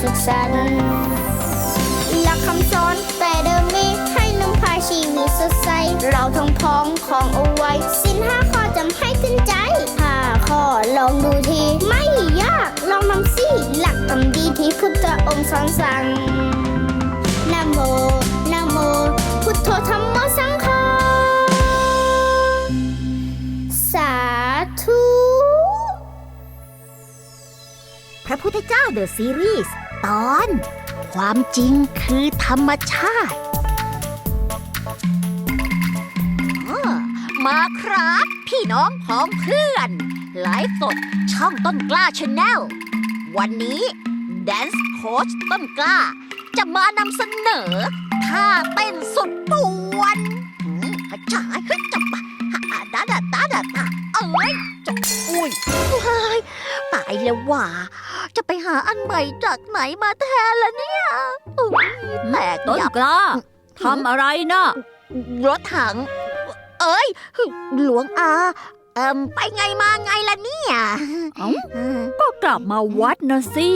สุขสันต์หลักคำสอนแต่เดิมมีให้นำพาชีวิตสดใส เราท่องพ้องของเอาไว้สินห้าข้อจำให้ขึ้นใจห้าข้อลองดูที ไม่ยากลองทำสิหลักคำดีที่พุทธองค์สอนสั่งนโมนโม พุทโธธรรมโมสังฆสาธุ พระพุทธเจ้าเดอะซีรีส์ ตอน ความจริงคือธรรมชาติมาครับ พี่น้องของเพื่อนไลฟ์สดช่องต้นกล้าชาแนลวันนี้แดนซ์โค้ชต้นกล้า จะมานำเสนอท่าเต้นสุดป่วนหืมฮัจฉายเฮ้ยจับปะดาดาดาดาดาเอ้ยจอุ้ยเฮ้ยตายแล้วว่ะ จะไปหาอันใหม่จากไหนมาแทนล่ะเนี่ยอุ๊ยแตกต้นยับกล้าทำอะไรนะรถถัง เอ้ย หลวงอาเอ่มไปไงมาไงล่ะเนี่ยเอ้าก็กลับมาวัดนะสิ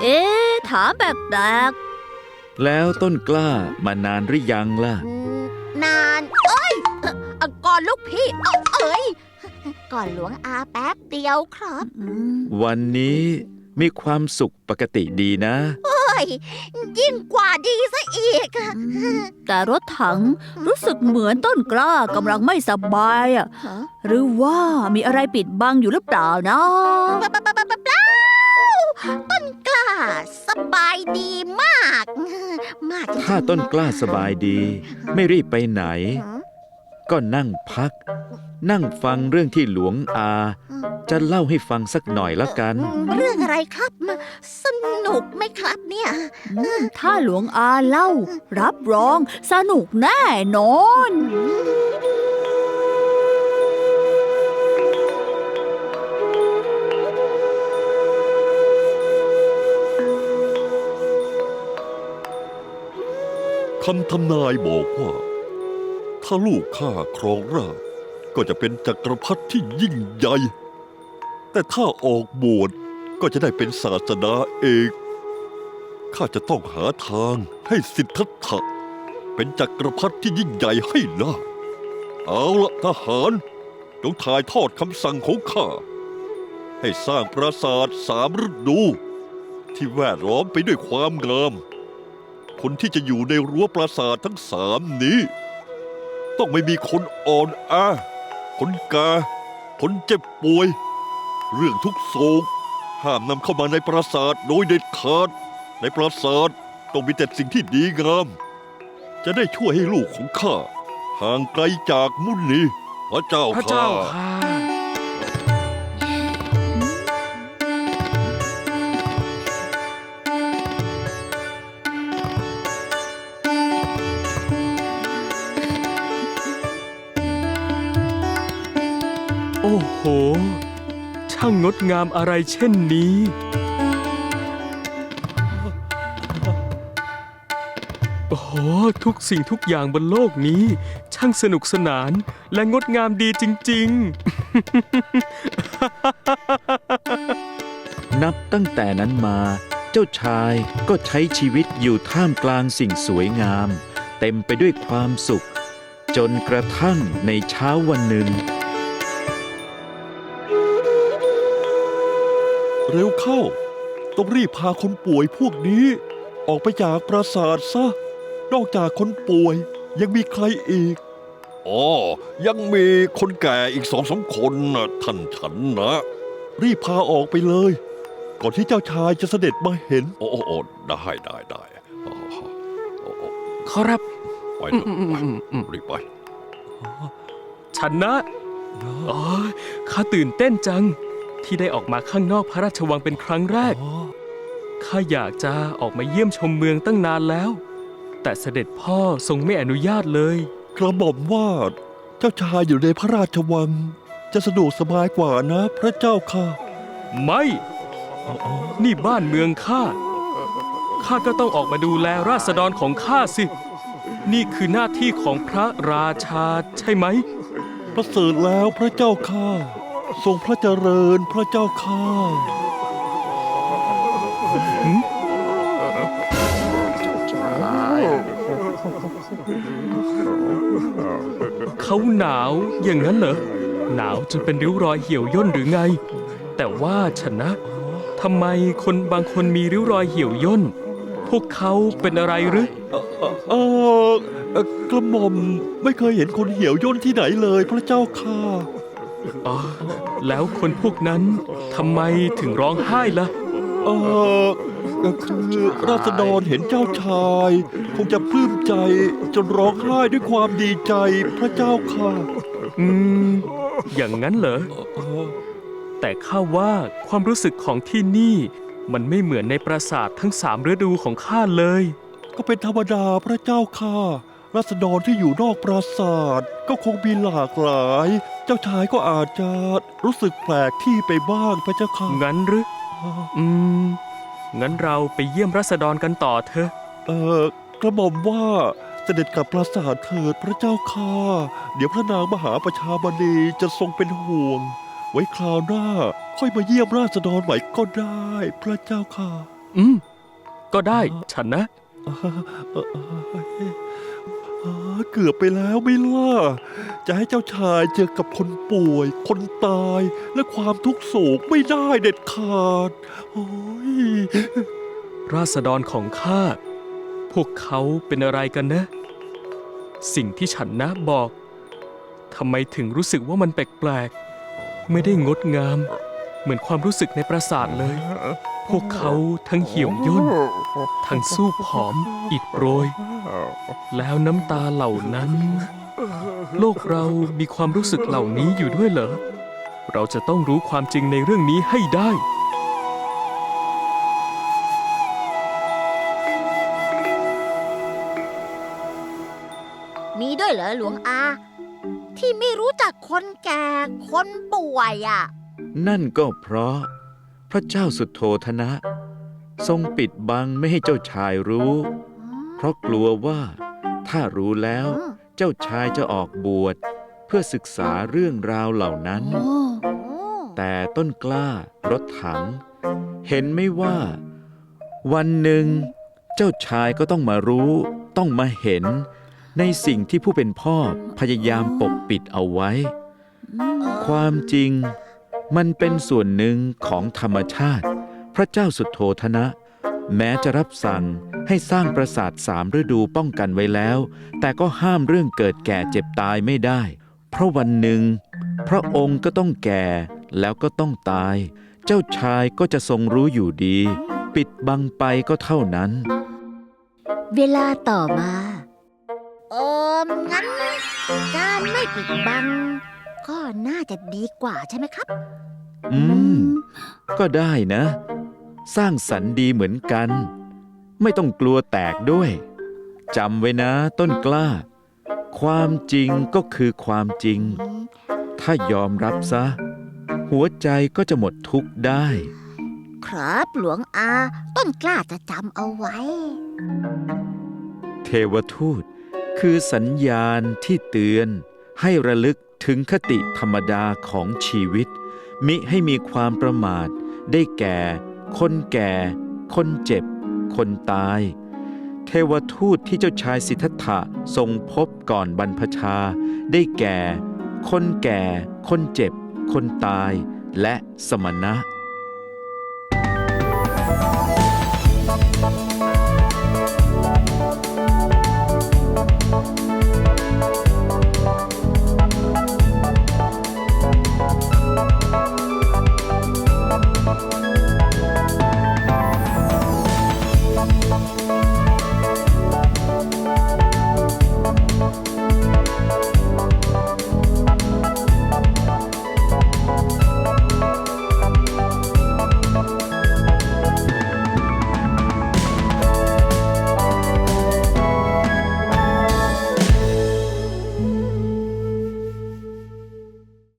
เอ๊ะ ถามแปลกแล้วต้นกล้ามานานหรือยังล่ะ อืมนาน เอ้ยเอ่อเอ่อก่อนลูกพี่เอาเอ้ย ก่อนหลวงอาแป๊บเดียวครับ ๆอืมวันนี้ มีความสุขปกติดีนะ เอ้ยยิ่งกว่าดีซะอีกแต่รถถังรู้สึกเหมือนต้นกล้ากำลังไม่สบายอะหรือว่ามีอะไรปิดบังอยู่หรือเปล่านะ เปล่าเปล่าเปล่าเปล่าเปล่าต้นกล้าสบายดีมาก มากจริงๆ ถ้าต้นกล้าสบายดี ไม่รีบไปไหน ก็นั่งพัก นั่งฟังเรื่องที่หลวงอา จะเล่าให้ฟังสักหน่อยแล้วกัน เรื่องอะไรครับสนุกไหมครับเนี่ยอืมถ้าหลวงอาเล่า รับรองสนุกแน่นอนคำทำนายบอกว่า ถ้าลูกข้าครองราชย์ก็จะเป็นจักรพรรดิที่ยิ่งใหญ่ แต่ถ้าออกบวชก็จะได้เป็นศาสดาเอกข้าจะต้องหาทางให้สิทธัตถะเป็นจักรพรรดิที่ยิ่งใหญ่ให้ได้เอาละทหารจงถ่ายทอดคำสั่งของข้า ให้สร้างปราสาทสามฤดู ที่แวดล้อมไปด้วยความงาม คนที่จะอยู่ในรั้วปราสาททั้งสามนี้ ต้องไม่มีคนอ่อนแอคนแก่คนเจ็บป่วย เรื่องทุกโศกห้ามนำเข้ามาในปราสาทโดยเด็ดขาด ในปราสาทต้องมีแต่สิ่งที่ดีงาม จะได้ช่วยให้ลูกของข้าห่างไกลจากมุนีพระเจ้าค่ะเจ้าข้า โอ้โห ช่างงดงามอะไรเช่นนี้ โอ้โห ทุกสิ่งทุกอย่างบนโลกนี้ ช่างสนุกสนานและงดงามดีจริง ๆ นับตั้งแต่นั้นมา เจ้าชายก็ใช้ชีวิตอยู่ท่ามกลางสิ่งสวยงาม เต็มไปด้วยความสุข จนกระทั่งในเช้าวันหนึ่ง เร็วเข้า ต้องรีบพาคนป่วยพวกนี้ ออกไปจากปราสาทซะ นอกจากคนป่วยยังมีใครอีก อ๋อ ยังมีคนแก่อีกสองสามคนนะท่านฉันนะ รีบพาออกไปเลย ก่อนที่เจ้าชายจะเสด็จมาเห็น โอ้โอ้โอ้ได้ได้ได้อ๋อโอ้โอ้ขอรับ ไปเถอะอืมไปอืมอืมรีบไป ฉันนะอ๋อข้าตื่นเต้นจัง ที่ได้ออกมาข้างนอกพระราชวังเป็นครั้งแรกอ๋อข้าอยากจะออกมาเยี่ยมชมเมืองตั้งนานแล้ว แต่เสด็จพ่อทรงไม่อนุญาตเลย กระหม่อมว่าเจ้าชายอยู่ในพระราชวัง จะสะดวกสบายกว่านะพระเจ้าค่ะ ไม่ นี่บ้านเมืองข้า ข้าก็ต้องออกมาดูแลราษฎรของข้าสิ นี่คือหน้าที่ของพระราชาใช่ไหม ประเสริฐแล้วพระเจ้าข้า ทรงพระเจริญพระเจ้าข้าเขาหนาวอย่างนั้นเหรอ หนาวจนเป็นริ้วรอยเหี่ยวย่นหรือไง แต่ว่าฉันนะทำไมคนบางคนมีริ้วรอยเหี่ยวย่น พวกเขาเป็นอะไรหรือเออเอ่อเอ่อกระหม่อมไม่เคยเห็นคนเหี่ยวย่นที่ไหนเลยพระเจ้าข้า อ๋อแล้วคนพวกนั้นทำไมถึงร้องไห้ล่ะ เออก็คือราษฎรเห็นเจ้าชาย คงจะปลื้มใจจนร้องไห้ด้วยความดีใจพระเจ้าค่ะอืม อย่างนั้นเหรอ เออแต่ข้าว่าความรู้สึกของที่นี่ มันไม่เหมือนในปราสาททั้งสามฤดูของข้าเลย ก็เป็นธรรมดาพระเจ้าค่ะ ราษฎรที่อยู่นอกปราสาทก็คงมีหลากหลาย เจ้าชายก็อาจจะรู้สึกแปลกที่ไปบ้างพระเจ้าค่ะงั้นหรืออืม งั้นเราไปเยี่ยมรัษฎรกันต่อเถอะ เออกระหม่อมว่าเสด็จกลับปราสาทเถิดพระเจ้าค่ะ เดี๋ยวพระนางมหาประชาบดีจะทรงเป็นห่วง ไว้คราวหน้าค่อยมาเยี่ยมราษฎรใหม่ก็ได้ พระเจ้าค่ะ อืม ก็ได้ฉันนะ เอ่อเอ่อเอ่อเอ่อเกือบไปแล้วไม่ล่ะ จะให้เจ้าชายเจอกับคนป่วย คนตายและความทุกข์โศกไม่ได้เด็ดขาด โอ้ย ราษฎรของข้า พวกเขาเป็นอะไรกันนะ สิ่งที่ฉันนะบอก ทำไมถึงรู้สึกว่ามันแปลกๆ ไม่ได้งดงาม เหมือนความรู้สึกในปราสาทเลย พวกเขาทั้งเหี่ยวย่น ทั้งสู้ผอม อิดโรย แล้วน้ำตาเหล่านั้น โลกเรามีความรู้สึกเหล่านี้อยู่ด้วยเหรอ เราจะต้องรู้ความจริงในเรื่องนี้ให้ได้มีด้วยเหรอหลวงอา ที่ไม่รู้จักคนแก่คนป่วยอะ นั่นก็เพราะ พระเจ้าสุดโทธนะ ทรงปิดบังไม่ให้เจ้าชายรู้ เพราะกลัวว่าถ้ารู้แล้วอืมเจ้าชายจะออกบวชเพื่อศึกษาเรื่องราวเหล่านั้นโอ้โอ้แต่ต้นกล้ารถถัง เห็นไหม่ว่า วันหนึ่ง เจ้าชายก็ต้องมารู้ ต้องมาเห็น ในสิ่งที่ผู้เป็นพ่อพยายามปกปิดเอาไว้ ความจริงมันเป็นส่วนหนึ่งของธรรมชาติ พระเจ้าสุดโทธนะ แม้จะรับสั่ง ให้สร้างปราสาทสามฤดูป้องกันไว้แล้ว แต่ก็ห้ามเรื่องเกิดแก่เจ็บตายไม่ได้ เพราะวันหนึ่ง พระองค์ก็ต้องแก่แล้วก็ต้องตาย เจ้าชายก็จะทรงรู้อยู่ดี ปิดบังไปก็เท่านั้น เวลาต่อมา เอองั้น การไม่ปิดบัง ก็น่าจะดีกว่าใช่ไหมครับ อืม ก็ได้นะ สร้างสรรค์ดีเหมือนกัน ไม่ต้องกลัวแตกด้วยจำไว้นะต้นกล้า ความจริงก็คือความจริง ถ้ายอมรับซะ หัวใจก็จะหมดทุกข์ได้ ครับหลวงอา ต้นกล้าจะจำเอาไว้ เทวทูตคือสัญญาณที่เตือน ให้ระลึกถึงคติธรรมดาของชีวิต มิให้มีความประมาท ได้แก่ คนแก่ คนเจ็บ คนตาย เทวทูตที่เจ้าชายสิทธัตถะทรงพบก่อนบรรพชา ได้แก่ คนแก่ คนเจ็บ คนตาย และสมณะ